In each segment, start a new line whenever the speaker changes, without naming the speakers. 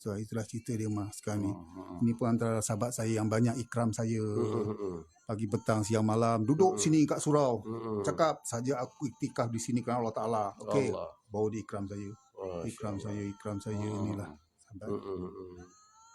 So itulah cerita dia mas sekarang ni.
Mm-mm.
Ini pun antara sahabat saya yang banyak ikram saya.
Mm-mm.
Pagi petang siang malam duduk
Mm-mm.
sini kat surau.
Mm-mm.
Cakap saja aku iktikaf di sini kerana Allah Taala. Okey.
Allah.
Bawa dia ikram saya.
Masya
Ikram saya, ikram saya
Mm.
inilah. Sahabat.
Mm-mm.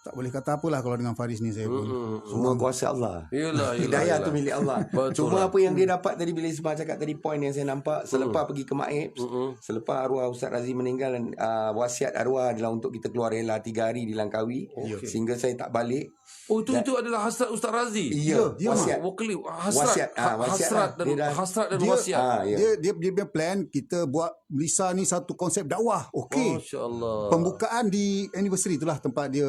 Tak boleh kata apalah kalau dengan Faris ni saya pun.
Semua kuasa Allah.
Yelah,
Hidayah
yelah.
tu milik Allah.
Betul
Cuma
lah.
apa yang dia dapat tadi bila Ismail cakap tadi point yang saya nampak selepas pergi ke Maib,
Mm-mm.
selepas arwah Ustaz Razi meninggal uh, wasiat arwah adalah untuk kita keluar rela tiga hari di Langkawi
Okey.
sehingga saya tak balik.
Oh itu itu adalah hasrat Ustaz Razi.
Ya,
dia
wasiat.
Wakili hasrat,
Wasiat. Ah,
ha-
wasiat
hasrat
lah.
dan
Dia dah-
hasrat dan
dia-
wasiat.
Ah, ya.
Dia dia dia punya plan kita buat Melissa ni satu konsep dakwah. Okey.
Allah.
Pembukaan di anniversary itulah tempat dia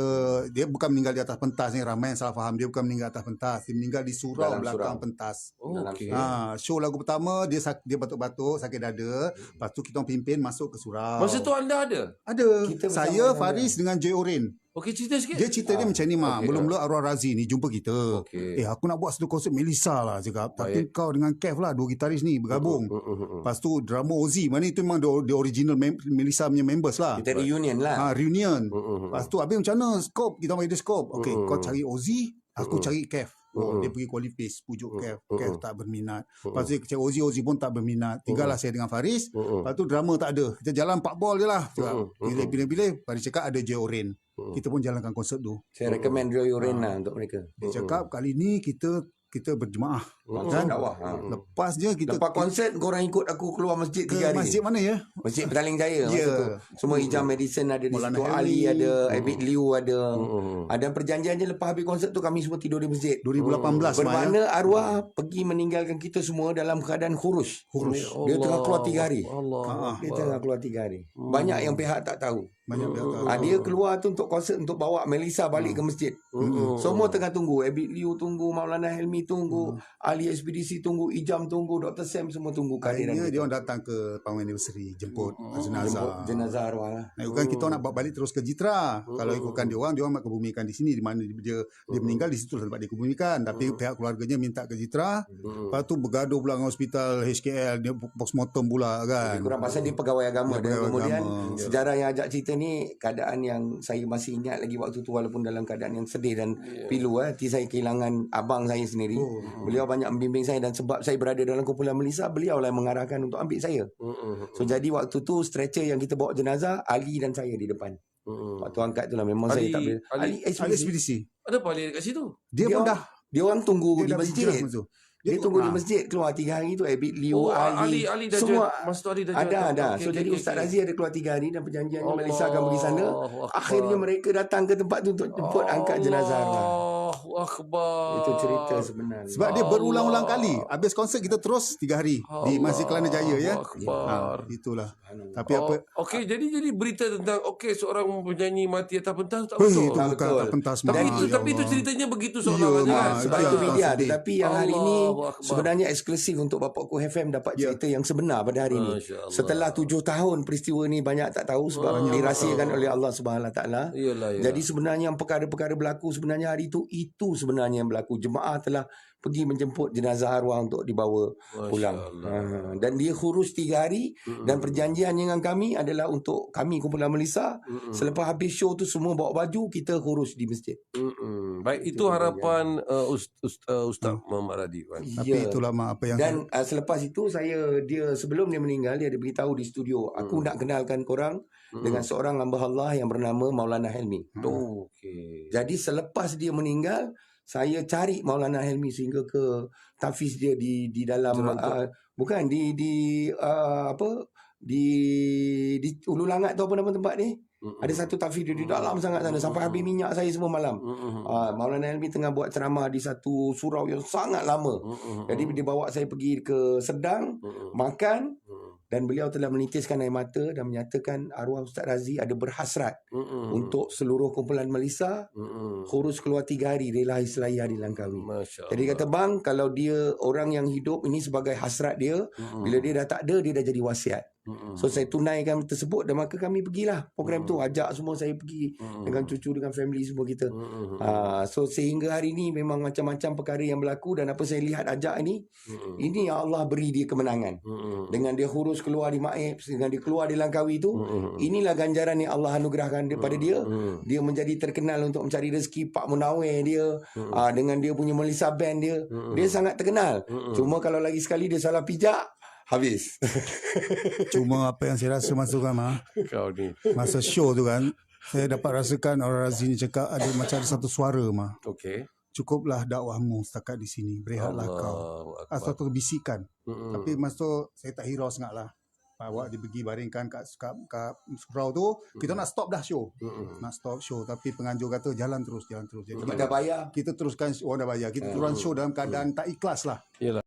dia bukan meninggal di atas pentas ni ramai yang salah faham dia bukan meninggal atas pentas dia meninggal di surau
Dalam
belakang
surau.
pentas.
Oh, okey.
Ha, show lagu pertama dia sak- dia batuk-batuk sakit dada. Lepas tu kita orang pimpin masuk ke surau.
Masa tu anda ada?
ada
Kita
saya Faris dengan Joy Orin.
Okey cerita sikit.
Dia cerita dia
Ah,
macam ni mah.
okey,
Belum-belum arwah Razi ni jumpa kita.
Okey.
Eh aku nak buat satu konsep Melissa lah cakap. Tapi
Baik.
kau dengan Kev lah dua gitaris ni bergabung.
Mm-mm.
Lepas tu drama Ozi mana itu memang the, the original mem- Melissa punya members lah.
Kita reunion lah.
Ha, reunion.
Mm-mm.
Lepas tu habis macam mana scope kita bagi dia scope. Okey
Mm-mm.
kau cari Ozi, aku
Mm-mm.
cari Kev. Oh,
Mm-mm.
dia pergi qualifis pujuk Kev.
Mm-mm.
Kev tak berminat. Lepas tu dia cari Ozi, Ozi pun tak berminat. Tinggallah saya dengan Faris.
Mm-mm.
Lepas tu drama tak ada. Kita jalan 4 ball je lah. Cakap, bila bila Faris cakap ada J Oren. Kita pun jalankan konsert tu.
Saya recommend Joy Uren
Ah.
lah untuk mereka.
Dia cakap kali ni kita kita berjemaah. Kan?
dakwah. Ha.
Lepas je kita
Lepas konsert korang ikut aku keluar masjid
ke
tiga hari.
masjid mana ya?
Masjid Petaling Jaya masa
Ya.
tu. Semua Ijam Medicine ada di
Maulana
situ.
Helmi.
Ali ada, Abid Liu ada.
Mm-mm.
Ada perjanjian je lepas habis konsert tu kami semua tidur di masjid.
2018 Maya.
Bermakna arwah pergi meninggalkan kita semua dalam keadaan khurus.
Hurus.
Dia tengah keluar tiga hari.
Allah.
Ah,
Dia tengah keluar tiga hari. Banyak yang pihak tak tahu.
Banyak tak
Ah, dia keluar tu untuk konsert untuk bawa Melissa balik ke masjid.
Mm-mm.
Semua tengah tunggu. Abid Liu tunggu, Maulana Helmi tunggu, Ali Ekspedisi tunggu, Ijam tunggu, Dr. Sam semua tunggu kehadiran
Akhirnya
kita.
dia orang datang ke pawai anniversary jemput jenazah.
Jemput jenazah arwah lah.
Nah, ikutkan kita nak bawa balik terus ke Jitra. Kalau ikutkan dia orang, dia orang nak kebumikan di sini di mana dia dia meninggal di situ tempat dia kebumikan. Tapi pihak keluarganya minta ke Jitra.
Mm-mm.
Lepas tu bergaduh pula dengan hospital HKL, dia postmortem pula kan.
Lebih kurang pasal dia pegawai agama
Dia
dan
pegawai
kemudian
agama.
sejarah yang ajak cerita ni keadaan yang saya masih ingat lagi waktu tu walaupun dalam keadaan yang sedih dan pilu eh hati saya kehilangan abang saya sendiri
Oh.
beliau banyak membimbing saya dan sebab saya berada dalam kumpulan Melissa beliau lah yang mengarahkan untuk ambil saya
Mm-mm.
so jadi waktu tu stretcher yang kita bawa jenazah Ali dan saya di depan
Mm-mm.
waktu angkat tu lah memang
Ali-
saya tak boleh
Ali-
Ali,
Ada
ekspedisi.
ekspedisi.
Ada apa dia dekat situ?
Dia,
Dia
pun dah
dia orang tunggu
dia
di masjid
tu.
dia tunggu di
ah,
masjid keluar tiga hari tu Abid Liu
Oh,
Ali,
Ali Ali dah
semua.
Masa tu Ali dah jual.
ada ada
Okey,
so
okey,
jadi
okey,
Ustaz
okey.
Razi ada keluar tiga hari dan perjanjiannya Melissa akan pergi sana. Akhirnya mereka datang ke tempat tu untuk jemput angkat jenazah arwah.
Akbar.
Itu cerita sebenarnya.
sebab dia berulang-ulang
Allah.
kali. Habis konsert kita terus tiga hari di Masjid Kelana Jaya ya.
Akbar.
Ha, itulah. Tapi
Oh,
apa
okey jadi jadi berita tentang okey seorang penyanyi mati atas pentas tak betul.
itu
Tak
bukan tak pentas
Tapi
mahal,
itu
ya
tapi itu
Allah.
ceritanya begitu seolah-olah
Mak.
kan.
Sebab
Itu
media. Tapi yang hari ini. Sebenarnya eksklusif Untuk Bapakku FM Dapat
Ya.
cerita yang sebenar Pada hari ini
Allah.
Setelah tujuh tahun Peristiwa ni banyak tak tahu Sebab
Banyak.
dirahsiakan oleh Allah Subhanahu Wa Taala. Jadi sebenarnya yang perkara-perkara berlaku sebenarnya hari itu itu sebenarnya yang berlaku. Jemaah telah pergi menjemput jenazah arwah untuk dibawa
Masya
pulang.
Allah.
Ha, dan dia khurus tiga hari
Mm-mm.
dan perjanjian dengan kami adalah untuk kami kumpulan Melissa
Mm-mm.
selepas habis show tu semua bawa baju kita khurus di masjid.
Mm-mm. Baik
Itu
itu harapan uh, Ust, Ust, uh, Ustaz
Hmm.
Muhammad Radi kan.
Tapi
Ya.
itulah mak apa yang
Dan uh, selepas itu saya dia sebelum dia meninggal dia ada beritahu di studio aku
Hmm.
nak kenalkan korang
Mm-mm.
dengan seorang hamba Allah yang bernama Maulana Helmi.
Oh, okey.
Jadi selepas dia meninggal, saya cari Maulana Helmi sehingga ke tafiz dia di di dalam uh, bukan di di uh, apa di di Ulu Langat tu apa nama tempat ni?
Mm-mm.
Ada satu tafiz dia di dalam sangat sana sampai habis minyak saya semua malam. Uh, Maulana Helmi tengah buat ceramah di satu surau yang sangat lama.
Mm-mm.
Jadi dia bawa saya pergi ke Sedang,
Mm-mm.
makan dan beliau telah menitiskan air mata dan menyatakan arwah Ustaz Razi ada berhasrat
Mm-mm.
untuk seluruh kumpulan Melissa
Mm-mm.
khurus keluar tiga hari relahi selaya di Langkawi. Jadi kata bang kalau dia orang yang hidup ini sebagai hasrat dia
Mm-mm.
bila dia dah tak ada dia dah jadi wasiat. So saya tunaikan tersebut dan maka kami pergilah program tu
Hmm.
ajak semua saya pergi
Mm-mm.
dengan cucu dengan family semua kita.
Mm-mm.
Ah, so sehingga hari ini memang macam-macam perkara yang berlaku dan apa saya lihat ajak ini
Mm-mm.
ini yang Allah beri dia kemenangan.
Mm-mm.
Dengan dia hurus keluar di Maib, dengan dia keluar di Langkawi tu,
Mm-mm.
inilah ganjaran yang Allah anugerahkan kepada dia.
Mm-mm.
Dia menjadi terkenal untuk mencari rezeki Pak Munawir dia
Mm-mm.
ah, dengan dia punya Melissa Band dia.
Mm-mm.
Dia sangat terkenal.
Mm-mm.
Cuma kalau lagi sekali dia salah pijak, habis.
Cuma apa yang saya rasa masa tu kan mah,
Kau ni.
masa show tu kan, saya dapat rasakan orang Razini cakap ada macam ada satu suara mah.
Okey.
Cukuplah dakwahmu setakat di sini. Berehatlah kau.
Allahu
Ah,
Akbar.
satu bisikan.
Mm-mm.
Tapi masa tu saya tak hirau sangat lah. Awak dipergi baringkan kat, kat, kat surau tu, kita nak stop dah show.
Mm-mm.
Nak stop show. Tapi penganjur kata jalan terus, jalan terus. Jadi kita,
dah bayar.
kita teruskan, orang dah bayar. Kita turun show dalam keadaan tak ikhlas lah.
Yalah.